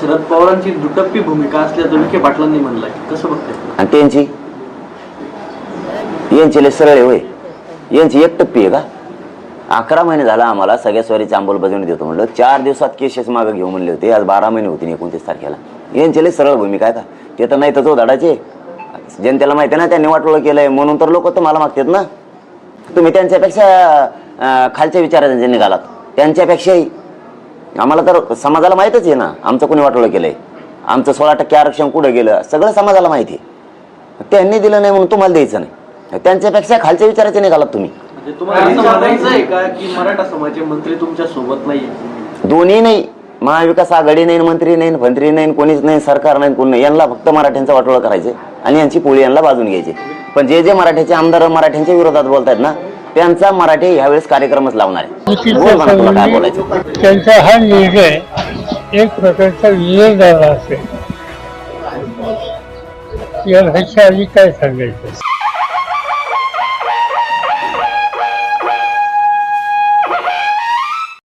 शरद पवारांची दुटप्पी भूमिका असल्याचं विखे पाटलांनी म्हणलंय. कसं बघताय? आणि त्यांची? यांची लय सरळ आहे होय. यांची एक टप्पी आहे का? अकरा महिने झाला आम्हाला सगळ्या स्वारीची अंमलबजावणी देतो म्हणलं. चार दिवसात केसेस मागं घेऊ म्हणले होते. आज बारा महिने होते एकोणतीस तारखेला. यांची लय सरळ भूमिका आहे का ते तर नाही तर तो धडाचे. जनतेला माहिती आहे ना त्यांनी वाटोळं केलंय. म्हणून तर लोक तुम्हाला मागतात ना. तुम्ही त्यांच्यापेक्षा खालच्या विचारांचे निघालात त्यांच्यापेक्षाही. आम्हाला तर समाजाला माहीतच आहे ना. आमचं कोणी वाटोळं केलंय? आमचं सोळा टक्के आरक्षण कुठं गेलं? सगळं समाजाला माहिती आहे. त्यांनी दिलं नाही म्हणून तुम्हाला द्यायचं नाही. त्यांच्यापेक्षा खालच्या विचाराचे निघालात तुम्ही. म्हणजे तुम्हाला असं म्हणायचं आहे का की मराठा समाजाचे मंत्री तुमच्यासोबत नाहीये दोन्ही नाही. महाविकास आघाडी नाही मंत्री नाही मंत्री नाही कोणीच नाही सरकार नाही कोणी नाही. यांना फक्त मराठ्यांचा वाटोळं करायचे आणि यांची पोळी यांना बाजून घ्यायची पण जे जे मराठ्याचे आमदार मराठ्यांच्या विरोधात बोलतायत ना त्यांचा मराठी ह्यावेळेस कार्यक्रमच लावणार आहे. बोल म्हणा तुला काय बोलायचं? त्यांचा हा निर्णय एक प्रकारचा विजय झाला असेल. यापेक्षा आधी काय सांगायचं?